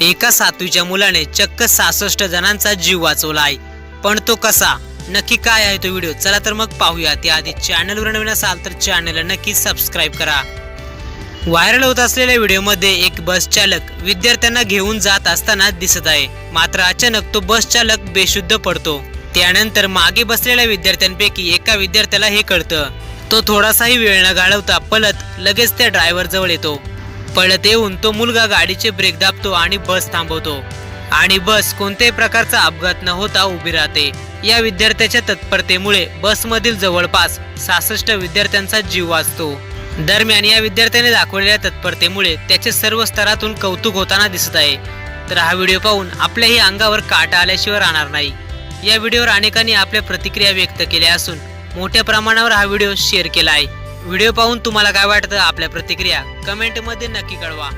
एका सातवीच्या मुलाने चक्क सहासष्ट जणांचा जीव वाचवला आहे. पण तो कसा? नक्की काय आहे तो व्हिडिओ? चला तर मग पाहूया त्याआधी चॅनलवर नवीन असाल तर चॅनलला नक्की सबस्क्राईब करा. व्हायरल होत असलेल्या व्हिडिओमध्ये एक बस चालक विद्यार्थ्यांना घेऊन जात असताना दिसत आहे. मात्र अचानक तो बस चालक बेशुद्ध पडतो. त्यानंतर मागे बसलेल्या विद्यार्थ्यांपैकी एका विद्यार्थ्याला हे कळतं. तो थोडासाही वेळ न घालवता पलत लगेच त्या ड्रायव्हर जवळ येतो. पळत येऊन तो मुलगा गाडीचे ब्रेक दाबतो आणि बस थांबवतो. आणि बस कोणत्याही प्रकारचा अपघात न होता उभी राहते. या विद्यार्थ्याच्या तत्परतेमुळे बसमधील जवळपास सहासष्ट विद्यार्थ्यांचा जीव वाचतो. दरम्यान या विद्यार्थ्याने दाखवलेल्या तत्परतेमुळे त्याचे सर्व स्तरातून कौतुक होताना दिसत आहे. तर हा व्हिडिओ पाहून आपल्याही अंगावर काटा आल्याशिवाय राहणार नाही. या व्हिडिओवर अनेकांनी आपल्या प्रतिक्रिया व्यक्त केल्या असून मोठ्या प्रमाणावर हा व्हिडिओ शेअर केला आहे. व्हिडिओ पाहून तुम्हाला काय वाटतं? आपल्या प्रतिक्रिया कमेंटमध्ये नक्की कळवा.